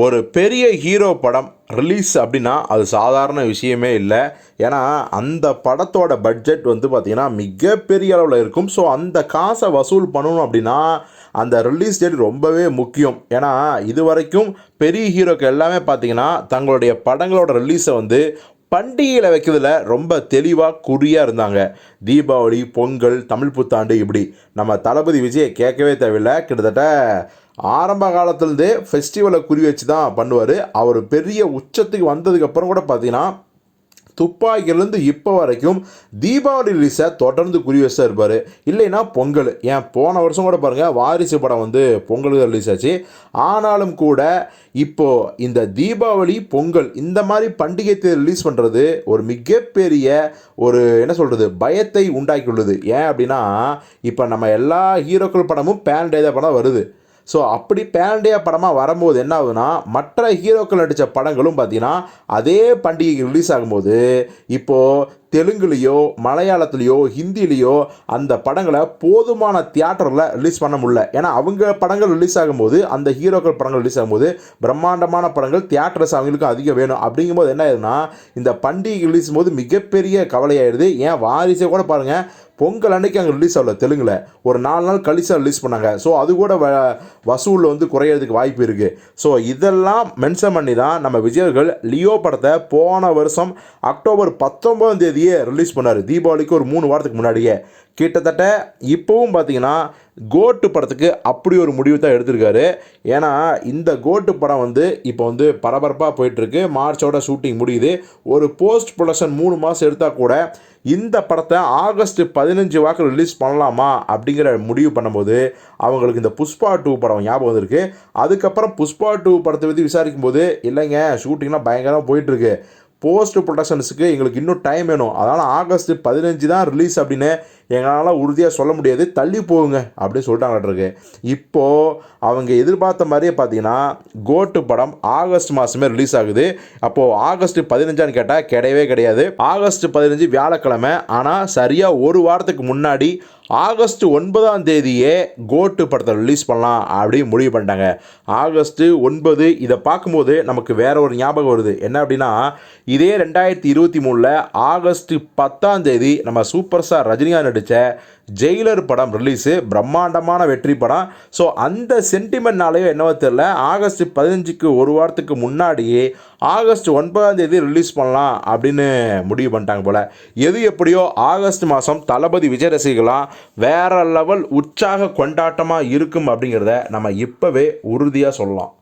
ஒரு பெரிய ஹீரோ படம் ரிலீஸ் அப்படின்னா அது சாதாரண விஷயமே இல்லை. ஏன்னா அந்த படத்தோட பட்ஜெட் வந்து பார்த்திங்கன்னா மிகப்பெரிய அளவில் இருக்கும். ஸோ அந்த காசை வசூல் பண்ணணும் அப்படின்னா அந்த ரிலீஸ் டேட் ரொம்பவே முக்கியம். ஏன்னா இது வரைக்கும் பெரிய ஹீரோக்கு எல்லாமே பார்த்தீங்கன்னா தங்களுடைய படங்களோட ரிலீஸை வந்து பண்டிகையில் வைக்கிறதுல ரொம்ப தெளிவாக குறியாக இருந்தாங்க. தீபாவளி பொங்கல் தமிழ் புத்தாண்டு இப்படி. நம்ம தளபதி விஜயை கேட்கவே தேவையில்லை. கிட்டத்தட்ட ஆரம்ப காலத்துலேருந்தே ஃபெஸ்டிவலை குறி வச்சு தான் பண்ணுவார். அவர் பெரிய உச்சத்துக்கு வந்ததுக்கப்புறம் கூட பார்த்தீங்கன்னா துப்பாக்கிலேருந்து இப்போ வரைக்கும் தீபாவளி ரிலீஸை தொடர்ந்து குறி வச்சு தான் இருப்பார். இல்லைன்னா பொங்கல். ஏன் போன வருஷம் கூட பாருங்கள் வாரிசு படம் வந்து பொங்கலுக்கு ரிலீஸ் ஆச்சு. ஆனாலும் கூட இப்போது இந்த தீபாவளி பொங்கல் இந்த மாதிரி பண்டிகைத்தை ரிலீஸ் பண்ணுறது ஒரு மிகப்பெரிய ஒரு என்ன சொல்கிறது பயத்தை உண்டாக்கியுள்ளது. ஏன் அப்படின்னா இப்போ நம்ம எல்லா ஹீரோக்கள் படமும் பேன் டே படம் வருது. ஸோ அப்படி பேண்டியா படமாக வரும்போது என்ன ஆகுதுன்னா மற்ற ஹீரோக்கள் நடித்த படங்களும் பார்த்தீங்கன்னா அதே பண்டிகைக்கு ரிலீஸ் ஆகும்போது இப்போது தெலுங்குலேயோ மலையாளத்துலேயோ ஹிந்திலேயோ அந்த படங்களை போதுமான தியேட்டரில் ரிலீஸ் பண்ண முடியல. ஏன்னா அவங்க படங்கள் ரிலீஸ் ஆகும்போது அந்த ஹீரோக்கள் படங்கள் ரிலீஸ் ஆகும்போது பிரம்மாண்டமான படங்கள் தியேட்டர்ஸ் அவங்களுக்கு அதிகம் வேணும். அப்படிங்கும்போது என்ன ஆகுதுன்னா இந்த பண்டிகை ரிலீஸ் போது மிகப்பெரிய கவலையாயிடுது. ஏன்? வாரிசை கூட பாருங்கள் பொங்கல் அன்னைக்கு அங்கே ரிலீஸ் ஆகல தெலுங்கில். ஒரு நாலு நாள் கழிச்சு ரிலீஸ் பண்ணாங்க. ஸோ அது கூட வ வசூலில் வந்து குறையிறதுக்கு வாய்ப்பு இருக்குது ஸோ இதெல்லாம் மென்ஷன் பண்ணி தான் நம்ம விஜயர்கள் லியோ படத்தை போன வருஷம் அக்டோபர் பத்தொன்பதாம் தேதியே ரிலீஸ் பண்ணார். தீபாவளிக்கு ஒரு மூணு வாரத்துக்கு முன்னாடியே. கிட்டத்தட்ட இப்போவும் பார்த்தீங்கன்னா கோட்டு படத்துக்கு அப்படி ஒரு முடிவு தான் எடுத்திருக்காரு. ஏன்னா இந்த கோட்டு படம் வந்து இப்போ வந்து பரபரப்பாக போயிட்டுருக்கு. மார்ச்சோட ஷூட்டிங் முடியுது. ஒரு போஸ்ட் ப்ரொடக்ஷன் மூணு மாதம் எடுத்தால் கூட இந்த படத்தை ஆகஸ்ட் பதினஞ்சு வாக்கில் ரிலீஸ் பண்ணலாமா அப்படிங்கிற முடிவு பண்ணும்போது அவங்களுக்கு இந்த புஷ்பா டூ படம் ஞாபகம் வந்திருக்கு. அதுக்கப்புறம் புஷ்பா டூ படத்தை பற்றி விசாரிக்கும் போது இல்லைங்க ஷூட்டிங்லாம் பயங்கரமாக போயிட்டுருக்கு. போஸ்ட் ப்ரொடக்ஷன்ஸுக்கு எங்களுக்கு இன்னும் டைம் வேணும். அதனால் ஆகஸ்ட் பதினஞ்சு தான் ரிலீஸ் அப்படின்னு எங்களால் உறுதியாக சொல்ல முடியாது தள்ளி போகுங்க அப்படின்னு சொல்லிட்டாங்கட்ருக்கு இப்போது அவங்க எதிர்பார்த்த மாதிரியே பார்த்தீங்கன்னா கோட்டு படம் ஆகஸ்ட் மாதமே ரிலீஸ் ஆகுது. அப்போது ஆகஸ்ட் பதினஞ்சான்னு கேட்டால் கிடையவே கிடையாது. ஆகஸ்ட் பதினஞ்சு வியாழக்கிழமை ஆனால் சரியாக ஒரு வாரத்துக்கு முன்னாடி ஆகஸ்ட் ஒன்பதாம் தேதியே கோட்டு படத்தை ரிலீஸ் பண்ணலாம் அப்படின்னு முடிவு பண்ணிட்டாங்க. ஆகஸ்ட்டு ஒன்பது இதை பார்க்கும்போது நமக்கு வேற ஒரு ஞாபகம் வருது. என்ன அப்படின்னா இதே ரெண்டாயிரத்தி இருபத்தி மூணில் ஆகஸ்ட் பத்தாம் தேதி நம்ம சூப்பர் ஸ்டார் ரஜினிகாந்த் நடித்த ஜெயிலர் படம் ரிலீஸு பிரம்மாண்டமான வெற்றி படம். ஸோ அந்த சென்டிமெண்ட்னாலேயோ என்னவோ தெரில ஆகஸ்ட் பதினஞ்சுக்கு ஒரு வாரத்துக்கு முன்னாடியே ஆகஸ்ட் ஒன்பதாம் தேதி ரிலீஸ் பண்ணலாம் அப்படின்னு முடிவு பண்ணிட்டாங்க போல். எது எப்படியோ ஆகஸ்ட் மாதம் தளபதி விஜய் ரசிகலாம் வேறு லெவல் உற்சாக கொண்டாட்டமாக இருக்கும் அப்படிங்கிறத நம்ம இப்போவே உறுதியாக சொல்லலாம்.